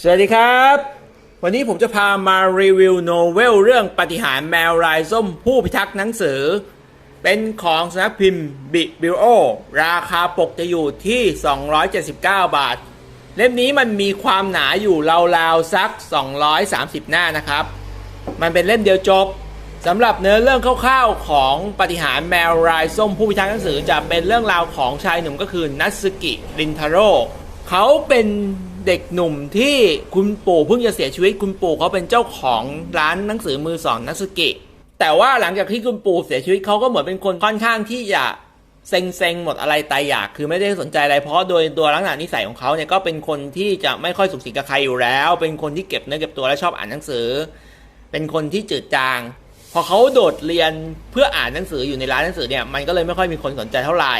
สวัสดีครับ วันนี้ผมจะพามารีวิวโนเวลเรื่องปฏิหารแมวลายส้มผู้พิทักษ์หนังสือ เป็นของสำนักพิมพ์บิบิโอราคาปกจะอยู่ที่ 279 บาท เล่มนี้มันมีความหนาอยู่ราวๆสัก 230 หน้านะครับ มันเป็นเล่มเดียวจบสำหรับเนื้อเรื่องคร่าวๆของปฏิหารแมวลายส้มผู้พิทักษ์หนังสือจะเป็นเรื่องราวของชายหนุ่มก็คือนัตสึกิรินทาโร่เขาเป็น เด็กหนุ่มที่คุณปู่เพิ่งจะเสียชีวิตคุณปู่เขาเป็นเจ้าของร้านหนังสือมือสองนัตสึกิแต่ว่าหลังจากที่คุณปู่เสียชีวิตเขาก็เหมือนเป็นคนค่อนข้างที่จะเซ็งเซ็งๆหมดอะไรตายอยาก คือไม่ได้สนใจอะไรเพราะโดยตัวลักษณะนิสัยของเขาเนี่ยก็เป็นคนที่จะไม่ค่อยสุขสิงกับใครอยู่แล้ว เป็นคนที่เก็บเนื้อเก็บตัวและชอบอ่านหนังสือ เป็นคนที่จืดจาง พอเขาโดดเรียนเพื่ออ่านหนังสืออยู่ในร้านหนังสือเนี่ยมันก็เลยไม่ค่อยมีคนสนใจเท่าไหร่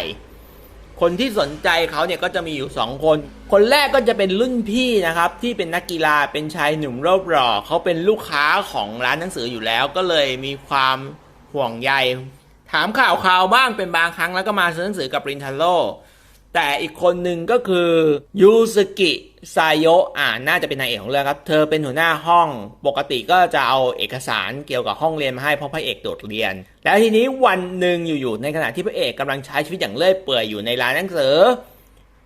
คนที่สนใจเขาเนี่ยก็จะมีอยู่สองคน คนแรกก็จะเป็นรุ่นพี่นะครับ ที่เป็นนักกีฬาเป็นชายหนุ่มรูปหล่อเขาเป็นลูกค้าของร้านหนังสืออยู่แล้ว ก็เลยมีความห่วงใย ถามข่าวข่าวบ้างเป็นบางครั้งแล้วก็มาซื้อหนังสือกับรินทาโร่แต่อีกคนหนึ่งก็คือยูสกิ ไซโยอ่าน่าจะเป็นนางเอกของเรื่องครับ เธอเป็นหัวหน้าห้องปกติก็จะเอาเอกสารเกี่ยวกับห้องเรียนมาให้เพราะพระเอกโดดเรียน แล้วทีนี้วันหนึ่งอยู่ๆในขณะที่พระเอกกำลังใช้ชีวิตอย่างเลื่อยเปื่อยอยู่ในร้านหนังสือ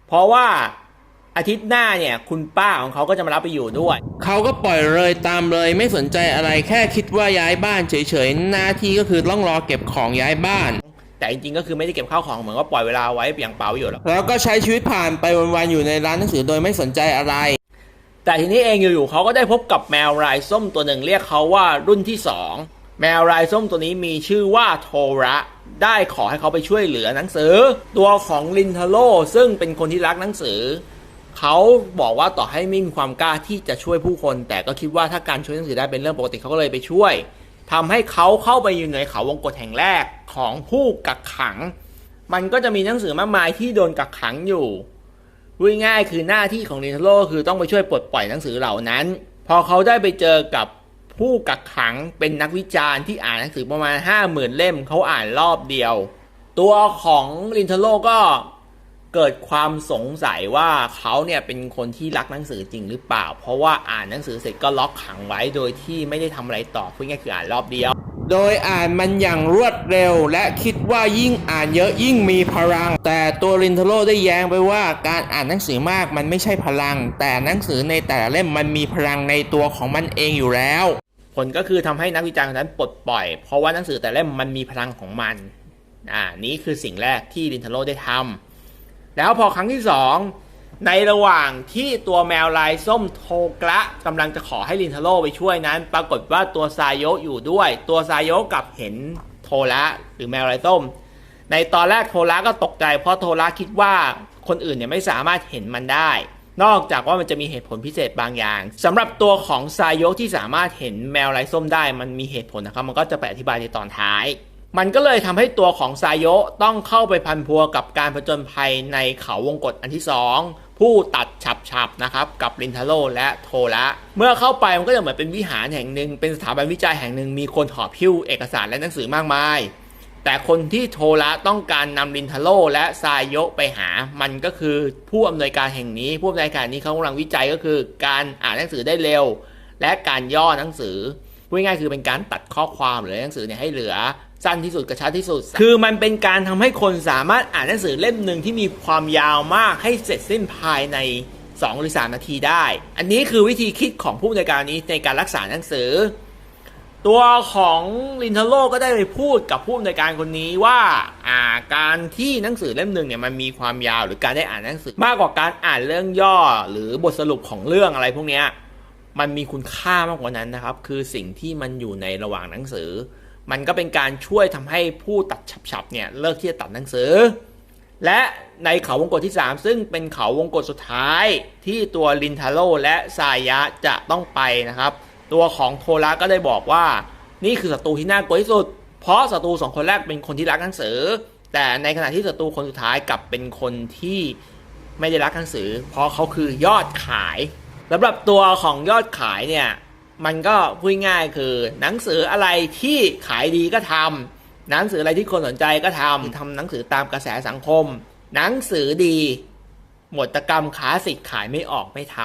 เพราะว่าอาทิตย์หน้าเนี่ยคุณป้าของเขาก็จะมารับไปอยู่ด้วย เขาก็ปล่อยเลยตามเลยไม่สนใจอะไรแค่คิดว่าย้ายบ้านเฉยๆหน้าที่ก็คือต้องรอเก็บของย้ายบ้าน แต่จริงๆก็คือไม่ได้เก็บข้าวของเหมือนว่าปล่อยเวลาไว้เปียงเปล่าอยู่หรอกแล้วก็ใช้ชีวิตผ่านไปวันๆอยู่ในร้านหนังสือโดยไม่สนใจอะไร แต่ทีนี้เองอยู่ๆเขาก็ได้พบกับแมวลายส้มตัวหนึ่งเรียกเขาว่ารุ่นที่สองแมวลายส้มตัวนี้มีชื่อว่าโทระได้ขอให้เขาไปช่วยเหลือหนังสือ ตัวของลินทาโร่ซึ่งเป็นคนที่รักหนังสือ เขาบอกว่าต่อให้ไม่มีความกล้าที่จะช่วยผู้คน แต่ก็คิดว่าถ้าการช่วยหนังสือได้เป็นเรื่องปกติเขาก็เลยไปช่วย ทำให้เขาเข้าไปอยู่ในเขาวงกฏแห่งแรกของผู้กักขัง มันก็จะมีหนังสือมากมายที่โดนกักขังอยู่พูดง่ายคือหน้าที่ของนินทาโร่คือต้องไปช่วยปลดปล่อยหนังสือเหล่านั้น พอเขาได้ไปเจอกับผู้กักขังเป็นนักวิจารณ์ที่อ่านหนังสือประมาณ 5 0,000 เล่มเขาอ่านรอบเดียว ตัวของลินทาโร่ก็ เกิดความสงสัยว่าเขาเนี่ยเป็นคนที่รักหนังสือจริงหรือเปล่า เพราะว่าอ่านหนังสือเสร็จก็ล็อกขังไว้โดยที่ไม่ได้ทำอะไรต่อพูดง่ายๆคืออ่านรอบเดียว โดยอ่านมันอย่างรวดเร็ว และคิดว่ายิ่งอ่านเยอะยิ่งมีพลัง แต่ตัวรินทาโร่ได้แย้งไปว่าการอ่านหนังสือมากมันไม่ใช่พลัง แต่หนังสือในแต่ละเล่มมันมีพลังในตัวของมันเองอยู่แล้ว ผลก็คือทำให้นักวิจารณ์คนนั้นปลดปล่อย เพราะว่าหนังสือแต่ละเล่มมันมีพลังของมัน อ่า นี้คือสิ่งแรกที่ลินทาโร่ได้ทำ แล้วพอครั้งที่สองในระหว่างที่ตัวแมวลายส้มโทกระกำลังจะขอให้ลินทาโร่ไปช่วยนั้น ปรากฏว่าตัวซายโยะอยู่ด้วย ตัวซายโยะกลับเห็นโทระหรือแมวลายส้ม ในตอนแรกโทระก็ตกใจ เพราะโทระคิดว่าคนอื่นเนี่ยไม่สามารถเห็นมันได้ นอกจากว่ามันจะมีเหตุผลพิเศษบางอย่างสำหรับตัวของซายโยะที่สามารถเห็นแมวลายส้มได้ มันมีเหตุผลนะครับ มันก็จะไปอธิบายในตอนท้าย มันก็เลยทำให้ตัวของซายโยต้องเข้าไปพันพัวกับการผจญภัยในเขาวงกฏอันที่สองผู้ตัดฉับๆนะครับกับลินทาโร่และโทระเมื่อเข้าไปมันก็จะเหมือนเป็นวิหารแห่งหนึ่ง เป็นสถาบันวิจัยแห่งหนึ่งมีคนหอบหิ้วเอกสารและหนังสือมากมาย แต่คนที่โทระต้องการนำลินทาโร่และซายโยไปหา มันก็คือผู้อำนวยการแห่งนี้ ผู้อำนวยการนี้เขากำลังวิจัยก็คือ การอ่านหนังสือได้เร็ว และการย่อหนังสือพูดง่ายๆคือเป็นการตัดข้อความหรือหนังสือเนี่ยให้เหลือ สั้นที่สุดกระชับที่สุด คือมันเป็นการทำให้คนสามารถอ่านหนังสือเล่มหนึ่งที่มีความยาวมากให้เสร็จสิ้นภายใน2หรือ3นาทีได้ อันนี้คือวิธีคิดของผู้อำนการนี้ในการรักษาหนังสือ ตัวของลินทาโร่ก็ได้ไปพูดกับผู้อำนการคนนี้ว่าอ่าการที่หนังสือเล่มหนึ่งเนี่ยมันมีความยาวหรือการได้อ่านหนังสือ มากกว่าการอ่านเรื่องย่อหรือบทสรุปของเรื่องอะไรพวกเนี้ยมันมีคุณค่ามากกว่านั้นนะครับ คือสิ่งที่มันอยู่ในระหว่างหนังสือ มันก็เป็นการช่วยทำให้ผู้ตัดฉับๆเนี่ยเลิกที่จะตัดหนังสือ และในเขาวงกฏที่ 3 ซึ่งเป็นเขาวงกฏสุดท้ายที่ตัวลินทาโร่และซายะจะต้องไปนะครับ ตัวของโทระก็ได้บอกว่า นี่คือศัตรูที่น่ากลัวที่สุด เพราะศัตรูสองคนแรกเป็นคนที่รักหนังสือ แต่ในขณะที่ศัตรูคนสุดท้ายกลับเป็นคนที่ไม่ได้รักหนังสือ เพราะเขาคือยอดขายสำหรับตัวของยอดขายเนี่ย มันก็พูดง่ายคือหนังสืออะไรที่ขายดีก็ทำหนังสืออะไรที่คนสนใจก็ทำทำหนังสือตามกระแสสังคม หนังสือดี หมดตกรรมคลาสสิกขายไม่ออกไม่ท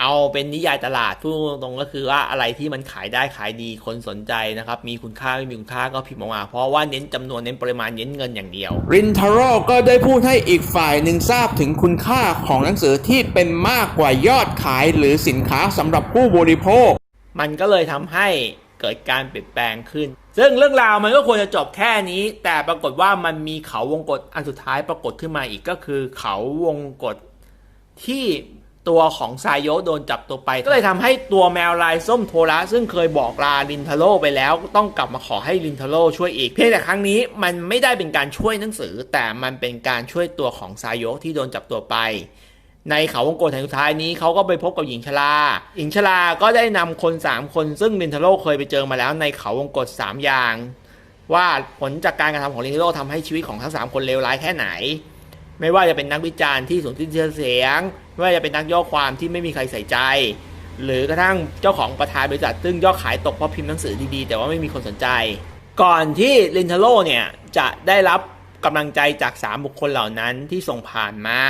เอาเป็นนิยายตลาดพูดตรงก็คือว่าอะไรที่มันขายได้ขายดีคนสนใจนะครับ มีคุณค่าไม่มีคุณค่าก็พิมพ์ออกมา เพราะว่าเน้นจำนวนเน้นปริมาณเน้นเงินอย่างเดียว รินทาโร่ก็ได้พูดให้อีกฝ่ายหนึ่งทราบถึงคุณค่าของหนังสือที่เป็นมากกว่ายอดขายหรือสินค้าสำหรับผู้บริโภค มันก็เลยทำให้เกิดการเปลี่ยนแปลงขึ้น ซึ่งเรื่องราวมันก็ควรจะจบแค่นี้ แต่ปรากฏว่ามันมีเขาวงกฏอันสุดท้ายปรากฏขึ้นมาอีกก็คือเขาวงกฏที่ตัวของไซโยโดนจับตัวไป ก็เลยทำให้ตัวแมวลายส้มโทระซึ่งเคยบอกลาลินทาโร่ไปแล้วต้องกลับมาขอให้ลินทาโร่ช่วยอีก เพียงแต่ครั้งนี้มันไม่ได้เป็นการช่วยหนังสือ แต่มันเป็นการช่วยตัวของไซโยที่โดนจับตัวไป ในเขาวงกฏแห่งสุดท้ายนี้เขาก็ไปพบกับหญิงชราหญิงชราก็ได้นำคน 3 คนซึ่งลินทาโร่เคยไปเจอมาแล้วในเขาวงกฏ3อย่าง ว่าผลจากการกระทำของลินทาโร่ทำให้ชีวิตของทั้ง 3 คนเลวร้ายแค่ไหน ไม่ว่าจะเป็นนักวิจารณ์ที่สูญสิ้นชื่อเสียง ไม่ว่าจะเป็นนักย่อความที่ไม่มีใครใส่ใจ หรือกระทั่งเจ้าของประธานบริษัทซึ่งย่อขายตกเพราะพิมพ์หนังสือดีๆแต่ว่าไม่มีคนสนใจ ก่อนที่ลินทาโร่เนี่ยจะได้รับกำลังใจจาก 3 บุคคลเหล่านั้นที่ส่งผ่านมา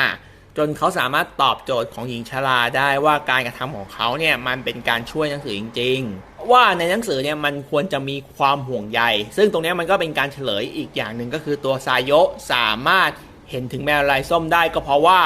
จนเขาสามารถตอบโจทย์ของหญิงชราได้ว่าการกระทำของเขาเนี่ยมันเป็นการช่วยหนังสือจริง ๆ ว่าในหนังสือเนี่ยมันควรจะมีความห่วงใย ซึ่งตรงนี้มันก็เป็นการเฉลยอีกอย่างหนึ่งก็คือตัวซายโยสามารถเห็นถึงแมวลายส้มได้ก็เพราะว่า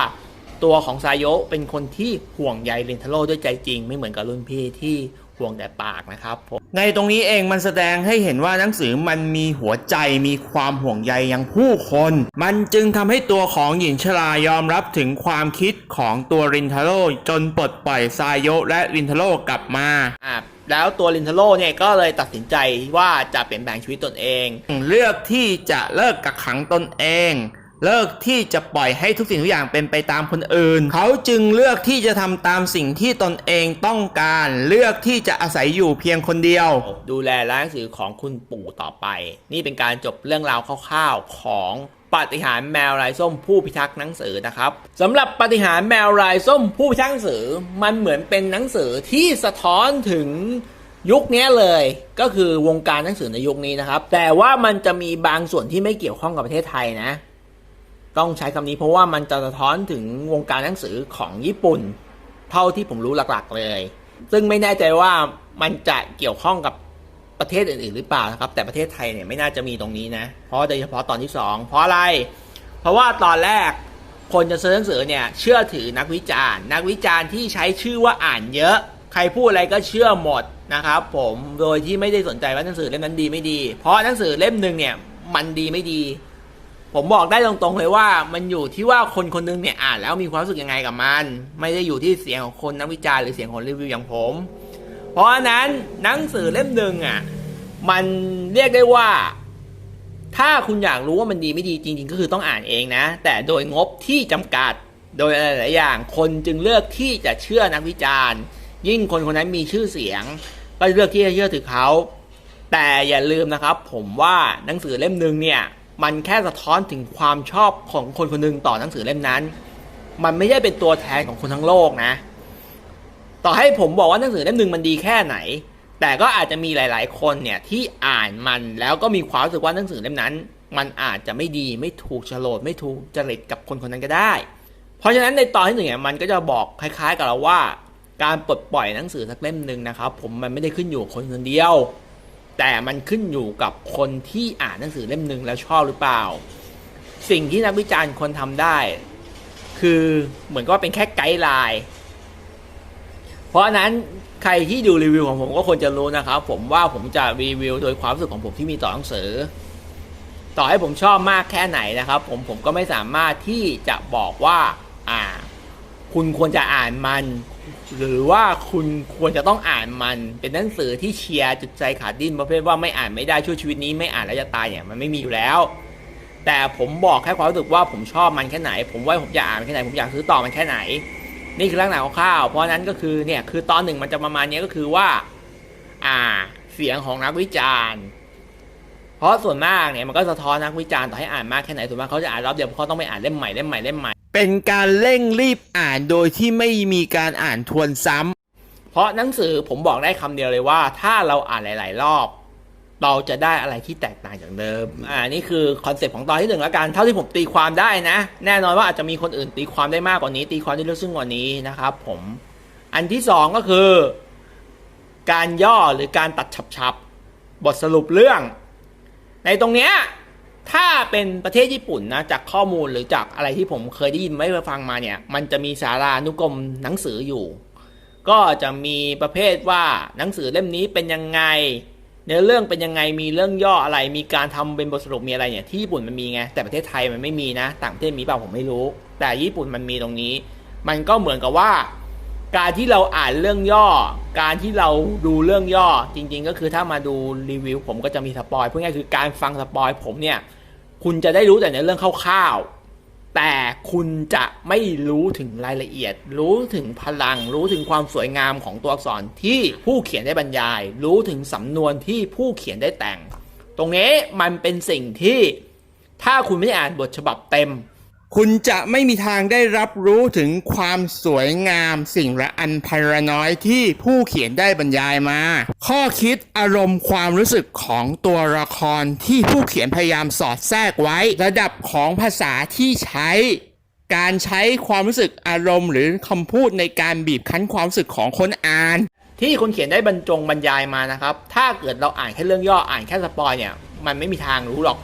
ตัวของซายโยเป็นคนที่ห่วงใยเรนทโร่ด้วยใจจริง ไม่เหมือนกับรุ่นพี่ที่ห่วงแต่ปากนะครับผม ในตรงนี้เองมันแสดงให้เห็นว่าหนังสือมันมีหัวใจมีความห่วงใยยังผู้คน มันจึงทำให้ตัวของหญิงชรายอมรับถึงความคิดของตัวรินทาโร่จนปลดปล่อยซายโยะและรินทาโร่กลับมาอะแล้วตัวลินทาโร่เนี่ยก็เลยตัดสินใจว่าจะเปลี่ยนแปลงชีวิตตนเอง เลือกที่จะเลิกกักขังตนเอง เลิกที่จะปล่อยให้ทุกสิ่งทุกอย่างเป็นไปตามคนอื่น เขาจึงเลือกที่จะทำตามสิ่งที่ตนเองต้องการ เลือกที่จะอาศัยอยู่เพียงคนเดียว ดูแลร้านหนังสือของคุณปู่ต่อไป นี่เป็นการจบเรื่องราวคร่าวๆของปาฏิหาริย์แมวลายส้มผู้พิทักษ์หนังสือนะครับสำหรับปาฏิหาริย์แมวลายส้มผู้พิทักษ์หนังสือ มันเหมือนเป็นหนังสือที่สะท้อนถึงยุคนี้เลยก็คือวงการหนังสือในยุคนี้นะครับ แต่ว่ามันจะมีบางส่วนที่ไม่เกี่ยวข้องกับประเทศไทยนะ ต้องใช้คำนี้เพราะว่ามันจะสะท้อนถึงวงการหนังสือของญี่ปุ่น เท่าที่ผมรู้หลักๆเลย ซึ่งไม่แน่ใจว่ามันจะเกี่ยวข้องกับประเทศอื่นๆหรือเปล่านะครับ แต่ประเทศไทยเนี่ยไม่น่าจะมีตรงนี้นะ เพราะโดยเฉพาะตอนที่ 2 เพราะอะไร เพราะว่าตอนแรกคนจะซื้อหนังสือเนี่ยเชื่อถือนักวิจารณ์ นักวิจารณ์ที่ใช้ชื่อว่าอ่านเยอะ ใครพูดอะไรก็เชื่อหมดนะครับผมโดยที่ไม่ได้สนใจว่าหนังสือเล่มนั้นดีไม่ดี เพราะหนังสือเล่มหนึ่งเนี่ยมันดีไม่ดี ผมบอกได้ตรงๆเลยว่ามันอยู่ที่ว่าคนคนหนึงเนี่ยอ่านแล้วมีความรู้สึกยังไงกับมัน ไม่ได้อยู่ที่เสียงของคนนักวิจารณ์หรือเสียงของรีวิวอย่างผม เพราะฉะนั้นหนังสือเล่มหนึ่งอะมันเรียกได้ว่า ถ้าคุณอยากรู้ว่ามันดีไม่ดีจริง ๆ ก็คือต้องอ่านเองนะ แต่โดยงบที่จำกัดโดยหลายๆอย่างคนจึงเลือกที่จะเชื่อนักวิจารณ์ ยิ่งคนคนนั้นมีชื่อเสียง ก็เลือกที่จะเชื่อถือเขา แต่อย่าลืมนะครับ ผมว่าหนังสือเล่มหนึ่งเนี่ย มันแค่สะท้อนถึงความชอบของคนคนหนึงต่อหนังสือเล่มนั้น มันไม่ได้เป็นตัวแทนของคนทั้งโลกนะ ต่อให้ผมบอกว่าหนังสือเล่มหนึ่งมันดีแค่ไหน แต่ก็อาจจะมีหลาย ๆ คนเนี่ยที่อ่านมันแล้วก็มีความรู้สึกว่าหนังสือเล่มนั้น มันอาจจะไม่ดีไม่ถูกโฉลดไม่ถูกจริตกับคนคนนั้นก็ได้ เพราะฉะนั้นในตอนที่หนึ่งเนี่ยมันก็จะบอกคล้าย ๆ กับเราว่า การปลดปล่อยหนังสือสักเล่มหนึ่งนะครับ ผมมันไม่ได้ขึ้นอยู่คนคนเดียว แต่มันขึ้นอยู่กับคนที่อ่านหนังสือเล่มหนึ่งแล้วชอบหรือเปล่า สิ่งที่นักวิจารณ์คนทำได้ คือเหมือนก็เป็นแค่ไกด์ไลน์เพราะฉะนั้นใครที่ดูรีวิวของผมก็ควรจะรู้นะครับ ผมว่าผมจะรีวิวโดยความรู้สึกของผมที่มีต่อหนังสือ ต่อให้ผมชอบมากแค่ไหนนะครับ ผมผมก็ไม่สามารถที่จะบอกว่า อ่า คุณควรจะอ่านมัน หรือว่าคุณควรจะต้องอ่านมัน เป็นหนังสือที่เชียร์จุดใจขาดดิ้นประเภทว่าไม่อ่านไม่ได้ช่วยชีวิตนี้ไม่อ่านแล้วจะตายเนี่ยมันไม่มีอยู่แล้ว แต่ผมบอกแค่ความรู้สึกว่าผมชอบมันแค่ไหน ผมว่าผมอยากอ่านแค่ไหน ผมอยากซื้อต่อมันแค่ไหน นี่คือลักษณะคร่าวๆเพราะนั้นก็คือเนี่ยคือตอนหนึ่งมันจะประมาณนี้ก็คือว่า อ่าเสียงของนักวิจารณ์เพราะส่วนมากเนี่ยมันก็สะท้อนนักวิจารณ์ต่อให้อ่านมากแค่ไหนส่วนมากเขาจะอ่านรอบเดียวเขาต้องไปอ่านเล่มใหม่เล่มใหม่เล่มใหม่ เป็นการเร่งรีบอ่านโดยที่ไม่มีการอ่านทวนซ้ำ เพราะหนังสือผมบอกได้คำเดียวเลยว่า ถ้าเราอ่านหลาย ๆ รอบ เราจะได้อะไรที่แตกต่างจากเดิม อ่า นี่คือคอนเซปต์ของตอนที่หนึ่งแล้วกัน เท่าที่ผมตีความได้นะ แน่นอนว่าอาจจะมีคนอื่นตีความได้มากกว่านี้ ตีความได้ลึกซึ้งกว่านี้นะครับผม อันที่สองก็คือ การย่อหรือการตัดฉับๆ บทสรุปเรื่อง ในตรงเนี้ย ถ้าเป็นประเทศญี่ปุ่นนะจากข้อมูลหรือจากอะไรที่ผมเคยได้ยินไม่ได้ฟังมาเนี่ย มันจะมีสารานุกรมหนังสืออยู่ ก็จะมีประเภทว่าหนังสือเล่มนี้เป็นยังไงเนื้อเรื่องเป็นยังไงมีเรื่องย่ออะไร มีการทำเป็นบทสรุปมีอะไรเนี่ยที่ญี่ปุ่นมันมีไงแต่ประเทศไทยมันไม่มีนะ ต่างประเทศมีเปล่าผมไม่รู้ แต่ญี่ปุ่นมันมีตรงนี้ มันก็เหมือนกับว่า การที่เราอ่านเรื่องย่อ การที่เราดูเรื่องย่อจริง ๆ ก็คือถ้ามาดูรีวิว ผมก็จะมีสปอยเพูดง่ายคือการฟังสปอยผมเนี่ย คุณจะได้รู้แต่ในเรื่องคร่าวๆ แต่คุณจะไม่รู้ถึงรายละเอียด รู้ถึงพลัง รู้ถึงความสวยงามของตัวอักษรที่ผู้เขียนได้บรรยาย รู้ถึงสำนวนที่ผู้เขียนได้แต่ง ตรงนี้มันเป็นสิ่งที่ถ้าคุณไม่ได้อ่านบทฉบับเต็ม คุณจะไม่มีทางได้รับรู้ถึงความสวยงามสิ่งละอันไพเราะน้อยที่ผู้เขียนได้บรรยายมา ข้อคิดอารมณ์ความรู้สึกของตัวละครที่ผู้เขียนพยายามสอดแทรกไว้ ระดับของภาษาที่ใช้ การใช้ความรู้สึกอารมณ์หรือคำพูดในการบีบคั้นความรู้สึกของคนอ่าน ที่คนเขียนได้บรรจงบรรยายมานะครับ ถ้าเกิดเราอ่านแค่เรื่องย่ออ่านแค่สปอยเนี่ยมันไม่มีทางรู้หรอก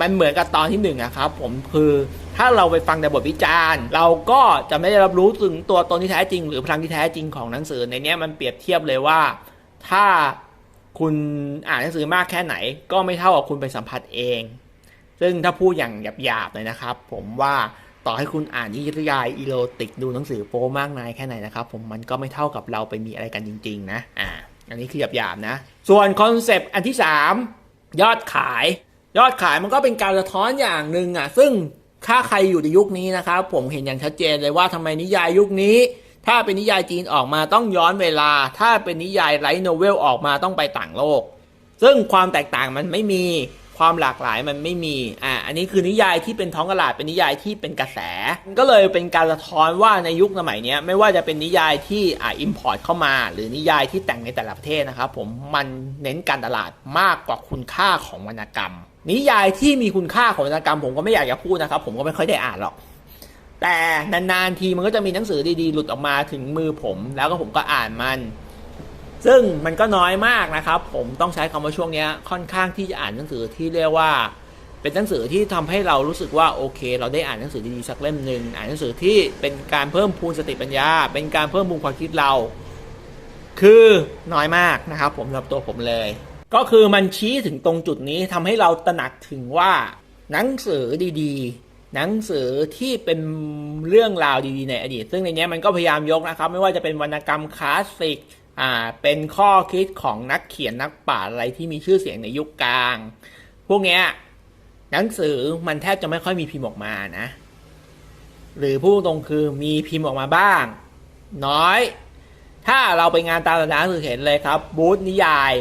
มันเหมือนกับตอนที่หนึ่งอะครับ ผมคือ ถ้าเราไปฟังแต่บทวิจารณ์ เราก็จะไม่ได้รับรู้ถึงตัวตนที่แท้จริง หรือพลังที่แท้จริงของหนังสือในนี้มันเปรียบเทียบเลยว่า ถ้าคุณอ่านหนังสือมากแค่ไหน ก็ไม่เท่ากับคุณไปสัมผัสเอง ซึ่งถ้าพูดอย่างหยาบๆเลยนะครับ ผมว่าต่อให้คุณอ่านนิยายอีโรติกดูหนังสือโป๊มากมายแค่ไหนนะครับ ผมมันก็ไม่เท่ากับเราไปมีอะไรกันจริง ๆ นะอ่าอันนี้คือหยาบๆนะ ส่วนคอนเซปต์อันที่ 3 ยอดขาย ยอดขายมันก็เป็นการสะท้อนอย่างหนึ่งอะ ซึ่ง ถ้าใครอยู่ในยุคนี้นะครับ ผมเห็นอย่างชัดเจนเลยว่าทำไมนิยายยุคนี้ ถ้าเป็นนิยายจีนออกมาต้องย้อนเวลา ถ้าเป็นนิยายไลท์โนเวลออกมาต้องไปต่างโลก ซึ่งความแตกต่างมันไม่มี ความหลากหลายมันไม่มี อ่า อันนี้คือนิยายที่เป็นท้องตลาดเป็นนิยายที่เป็นกระแส ก็เลยเป็นการสะท้อนว่าในยุคสมัยนี้ไม่ว่าจะเป็นนิยายที่อ่าอิมพอร์ตเข้ามา หรือนิยายที่แต่งในแต่ละประเทศนะครับผมมันเน้นการตลาดมากกว่าคุณค่าของวรรณกรรม นิยายที่มีคุณค่าของวรรณกรรม ผมก็ไม่อยากจะพูดนะครับ ผมก็ไม่ค่อยได้อ่านหรอกแต่นานๆทีมันก็จะมีหนังสือดีๆ หลุดออกมาถึงมือผม แล้วก็ผมก็อ่านมัน ซึ่งมันก็น้อยมากนะครับ ผมต้องใช้คำว่าช่วงนี้ค่อนข้างที่จะอ่านหนังสือที่เรียกว่า เป็นหนังสือที่ทำให้เรารู้สึกว่าโอเค เราได้อ่านหนังสือดีๆสักเล่มหนึ่งอ่านหนังสือที่เป็นการเพิ่มพูนสติปัญญา เป็นการเพิ่มพูนความคิดเรา คือน้อยมากนะครับ ผมสำหรับตัวผมเลย ก็คือมันชี้ถึงตรงจุดนี้ทำให้เราตระหนักถึงว่าหนังสือดีๆ หนังสือที่เป็นเรื่องราวดีๆในอดีต ซึ่งในนี้มันก็พยายามยกนะครับ ไม่ว่าจะเป็นวรรณกรรมคลาสสิก อ่าเป็นข้อคิดของนักเขียนนักปราชญ์อะไรที่มีชื่อเสียงในยุคกลาง พวกเนี้ยหนังสือมันแทบจะไม่ค่อยมีพิมพ์ออกมานะ หรือพูดตรงคือมีพิมพ์ออกมาบ้าง น้อย ถ้าเราไปงานตามร้านคือเห็นเลยครับ บูธนิยาย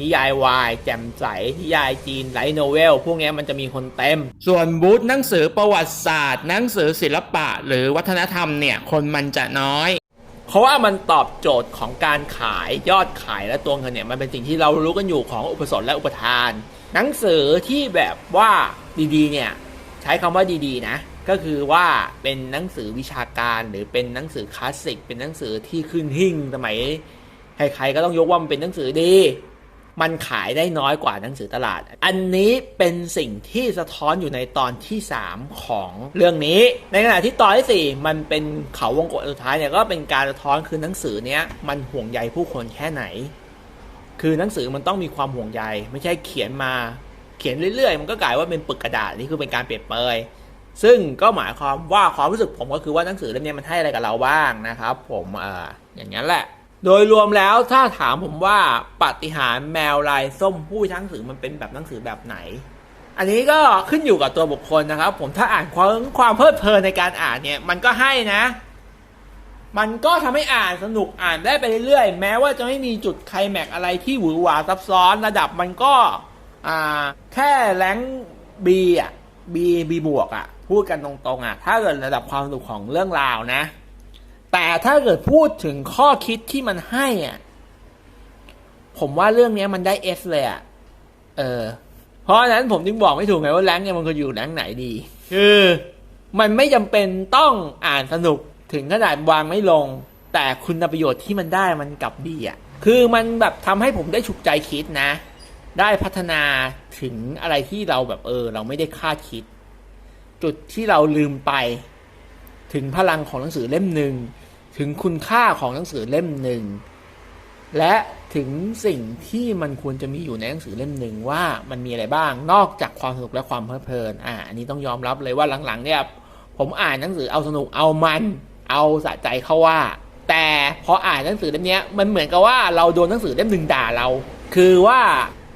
นิยายวาย แจ่มใส นิยายจีนไลท์โนเวล พวกนี้มันจะมีคนเต็ม ส่วนบูธหนังสือประวัติศาสตร์ หนังสือศิลปะ หรือวัฒนธรรมเนี่ย คนมันจะน้อย เพราะว่ามันตอบโจทย์ของการขายยอดขายและตัวเงินเนี่ยมันเป็นสิ่งที่เรารู้กันอยู่ของอุปสงค์และอุปทาน หนังสือที่แบบว่าดีๆเนี่ยใช้คำว่าดีๆนะก็คือว่าเป็นหนังสือวิชาการหรือเป็นหนังสือคลาสสิกเป็นหนังสือที่ขึ้นหิ่งสมัยใครๆก็ต้องยกว่ามันเป็นหนังสือดี มันขายได้น้อยกว่าหนังสือตลาด อันนี้เป็นสิ่งที่สะท้อนอยู่ในตอนที่ 3 ของเรื่องนี้ ในขณะที่ตอนที่ 4 มันเป็นเขาวงกตสุดท้ายเนี่ยก็เป็นการสะท้อนคือหนังสือเนี้ยมันห่วงใยผู้คนแค่ไหน คือหนังสือมันต้องมีความห่วงใย ไม่ใช่เขียนมาเขียนเรื่อยๆ มันก็กลายว่าเป็นปึกกระดาษนี่คือเป็นการเปรียบเปยซึ่งก็หมายความว่าความรู้สึกผมก็คือว่าหนังสือเล่มนี้มันให้อะไรกับเราบ้างนะครับ ผมเอออย่างนั้นแหละ โดยรวมแล้วถ้าถามผมว่าปฏิหารแมวลายส้มผู้ทักษ์หนังสือมันเป็นแบบหนังสือแบบไหน อันนี้ก็ขึ้นอยู่กับตัวบุคคลนะครับ ผมถ้าอ่านความความเพลิดเพลินในการอ่านเนี่ย มันก็ให้นะ มันก็ทำให้อ่านสนุกอ่านได้ไปเรื่อยๆ แม้ว่าจะไม่มีจุดไคลแม็กอะไรที่หวือหวาซับซ้อนระดับมันก็อ่าแค่แรงบีอะบีบีบวกอะพูดกันตรงๆอะ ถ้าเกิดระดับความสนุกของเรื่องราวนะ แต่ถ้าเกิดพูดถึงข้อคิดที่มันให้อะผมว่าเรื่องเนี้ยมันได้เอสเลยอะเออ เพราะฉะนั้นผมจึงบอกไม่ถูกไงว่าแรงเนี่ยมันควรอยู่แรงไหนดี คือ มันไม่จำเป็นต้องอ่านสนุกถึงขนาดวางไม่ลง แต่คุณประโยชน์ที่มันได้มันกลับดีอะคือมันแบบทำให้ผมได้ฉุกใจคิดนะ ได้พัฒนาถึงอะไรที่เราแบบเออ เราไม่ได้คาดคิด จุดที่เราลืมไป ถึงพลังของหนังสือเล่มหนึ่ง ถึงคุณค่าของหนังสือเล่มหนึ่ง และถึงสิ่งที่มันควรจะมีอยู่ในหนังสือเล่มหนึ่งว่ามันมีอะไรบ้างนอกจากความสนุกและความเพลิดเพลิน อ่าอันนี้ต้องยอมรับเลยว่าหลังๆ เนี่ย ผมอ่านหนังสือเอาสนุกเอามัน เอาสะใจเข้าว่า แต่พออ่านหนังสือเล่มเนี้ยมันเหมือนกับว่าเราโดนหนังสือเล่มหนึ่งด่าเรา คือว่า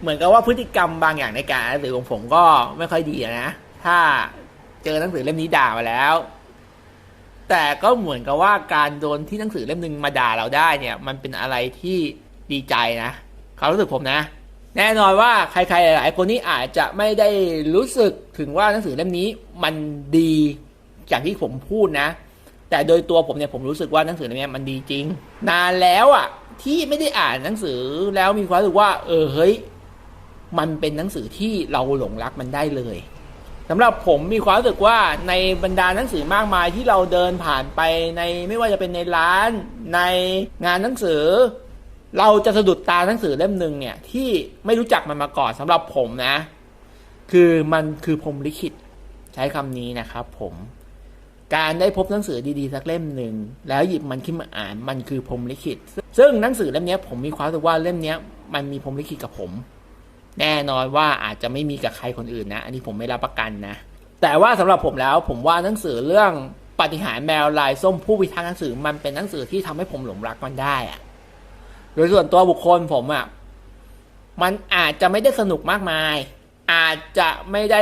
เหมือนกับว่าพฤติกรรมบางอย่างในการอ่านหนังสือของผมก็ไม่ค่อยดีนะ ถ้าเจอหนังสือเล่มนี้ด่ามาแล้ว แต่ก็เหมือนกับว่าการโดนที่หนังสือเล่มหนึ่งมาด่าเราได้เนี่ย มันเป็นอะไรที่ดีใจนะควารู้สึกผมนะ แน่นอนว่าใครๆหลายๆคนนี่อาจจะไม่ได้รู้สึกถึงว่าหนังสือเล่มนี้มันดีอย่างที่ผมพูดนะ แต่โดยตัวผมเนี่ยผมรู้สึกว่าหนังสือเล่มนี้มันดีจริง นานแล้วอะ ที่ไม่ได้อ่านหนังสือแล้วมีความรู้สึกว่า เออเฮ้ย มันเป็นหนังสือที่เราหลงรักมันได้เลย สำหรับผมมีความรู้สึกว่าในบรรดาหนังสือมากมายที่เราเดินผ่านไปในไม่ว่าจะเป็นในร้านในงานหนังสือ เราจะสะดุดตาหนังสือเล่มหนึ่งเนี่ยที่ไม่รู้จักมันมาก่อนสำหรับผมนะ คือมันคือพรมลิขิตใช้คำนี้นะครับผมการได้พบหนังสือดีๆสักเล่มหนึ่งแล้วหยิบมันขึ้นมาอ่านมันคือพรมลิขิต ซึ่งหนังสือเล่มนี้ผมมีความรู้สึกว่าเล่มนี้มันมีพรมลิขิตกับผม แน่นอนว่าอาจจะไม่มีกับใครคนอื่นนะ อันนี้ผมไม่รับประกันนะ แต่ว่าสำหรับผมแล้วผมว่าหนังสือเรื่องปฏิหารแมวลายส้มผู้พิทักษ์หนังสือมันเป็นหนังสือที่ทำให้ผมหลงรักมันได้อะโดยส่วนตัวบุคคลผมอะ่ะมันอาจจะไม่ได้สนุกมากมาย อาจจะไม่ได้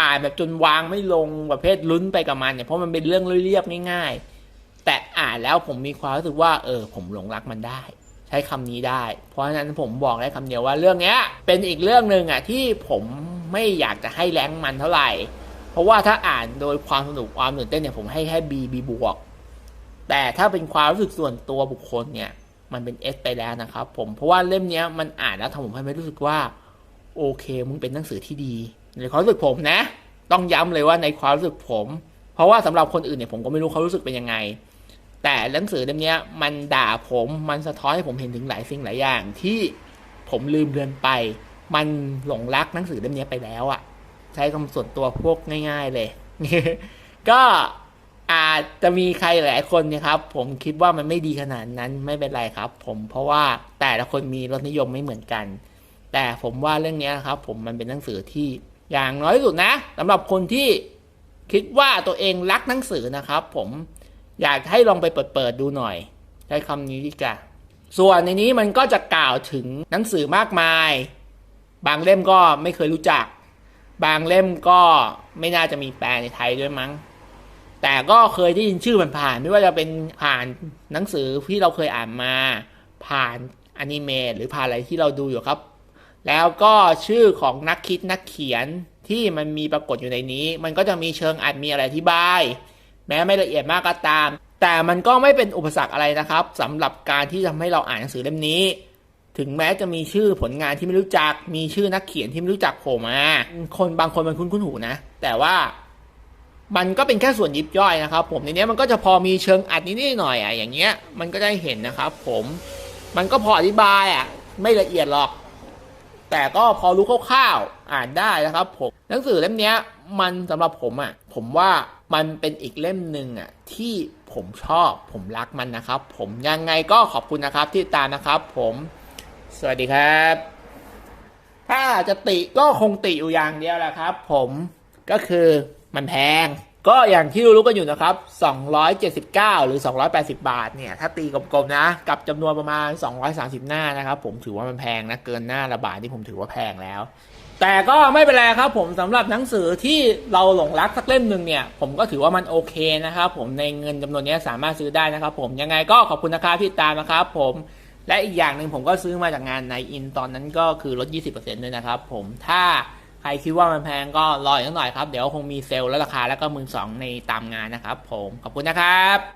อ่านแบบจนวางไม่ลงประเภทลุ้นไปกับมันเนี่ยเพราะมันเป็นเรื่องเรียบๆง่าย ๆ แต่อ่านแล้วผมมีความรู้สึกว่า เออ ผมหลงรักมันได้ ใช้คำนี้ได้ เพราะฉะนั้นผมบอกได้คำเดียวว่าเรื่องเนี้ย เป็นอีกเรื่องหนึ่งอะที่ผมไม่อยากจะให้แรงมันเท่าไหร่ เพราะว่าถ้าอ่านโดยความสนุกความตื่นเต้นเนี่ยผมให้แค่ B B บวก แต่ถ้าเป็นความรู้สึกส่วนตัวบุคคลเนี่ยมันเป็น S ไปแล้วนะครับ ผมเพราะว่าเล่มเนี้ยมันอ่านแล้วทำผมให้ไม่รู้สึกว่า โอเคมึงเป็นหนังสือที่ดีในความรู้สึกผมนะ ต้องย้ำเลยว่าในความรู้สึกผม เพราะว่าสำหรับคนอื่นเนี่ยผมก็ไม่รู้เขารู้สึกเป็นยังไง แต่หนังสือเล่มนี้มันด่าผมมันสะท้อนให้ผมเห็นถึงหลายสิ่งหลายอย่าง ที่ผมลืมเลือนไป มันหลงรักหนังสือเล่มนี้ไปแล้วอะใช้คำส่วนตัวพวกง่าย ๆ เลย ก็อาจจะมีใครหลายคนนะครับ ผมคิดว่ามันไม่ดีขนาดนั้นไม่เป็นไรครับ ผมเพราะว่าแต่ละคนมีรสนิยมไม่เหมือนกัน แต่ผมว่าเรื่องนี้ยครับ ผมมันเป็นหนังสือที่อย่างน้อยสุดนะสำหรับคนที่คิดว่าตัวเองรักหนังสือนะครับ ผม อยากให้ลองไปเปิดเปิดๆดูหน่อยใช้คำนี้ดีกว่าส่วนในนี้มันก็จะกล่าวถึงหนังสือมากมาย บางเล่มก็ไม่เคยรู้จัก บางเล่มก็ไม่น่าจะมีแปลในไทยด้วยมั้ง แต่ก็เคยได้ยินชื่อมันผ่าน ไม่ว่าจะเป็นผ่านหนังสือที่เราเคยอ่านมา ผ่านอนิเมะหรือผ่านอะไรที่เราดูอยู่ครับ แล้วก็ชื่อของนักคิดนักเขียนที่มันมีปรากฏอยู่ในนี้ มันก็จะมีเชิงอัดมีอะไรอธิบาย แม้ไม่ละเอียดมากก็ตาม แต่มันก็ไม่เป็นอุปสรรคอะไรนะครับสำหรับการที่ทำให้เราอ่านหนังสือเล่มนี้ ถึงแม้จะมีชื่อผลงานที่ไม่รู้จัก มีชื่อนักเขียนที่ไม่รู้จักโผล่มาคนบางคนมันคุ้นคุ้นๆหูนะ แต่ว่ามันก็เป็นแค่ส่วนยิบย่อยนะครับ ผมในนี้มันก็จะพอมีเชิงอัดนิดหน่อยๆอะอย่างเงี้ยมันก็ได้เห็นนะครับ ผมมันก็พออธิบายอะไม่ละเอียดหรอก แต่ก็พอรู้คร่าวๆอ่านได้นะครับ ผมหนังสือเล่มนี้มันสำหรับผมอะผมว่า มันเป็นอีกเล่มหนึ่งอะที่ผมชอบผมรักมันนะครับ ผมยังไงก็ขอบคุณนะครับที่ตามนะครับ ผมสวัสดีครับ ถ้าจะติก็คงติอยู่อย่างเดียวแหละครับ ผมก็คือมันแพง ก็อย่างที่รู้กันอยู่นะครับ 279 หรือ 280 บาทเนี่ย ถ้าตีกลมๆนะ กับจำนวนประมาณ 230 หน้านะครับ ผมถือว่ามันแพงนะ เกินหน้าละบาทที่ผมถือว่าแพงแล้ว แต่ก็ไม่เป็นไรครับผมสำหรับหนังสือที่เราหลงรักสักเล่มหนึ่งเนี่ย ผมก็ถือว่ามันโอเคนะครับผมในเงินจำนวนนี้สามารถซื้อได้นะครับผมยังไงก็ขอบคุณนะครับที่ตามนะครับผมและอีกอย่างหนึ่งผมก็ซื้อมาจากงานในอินตอนนั้นก็คือลด 20%ด้วยนะครับผมถ้าใครคิดว่ามันแพงก็รออีกหน่อยครับ เดี๋ยวคงมีเซลล์และราคาแล้วก็มือสองในตามงานนะครับผมขอบคุณนะครับ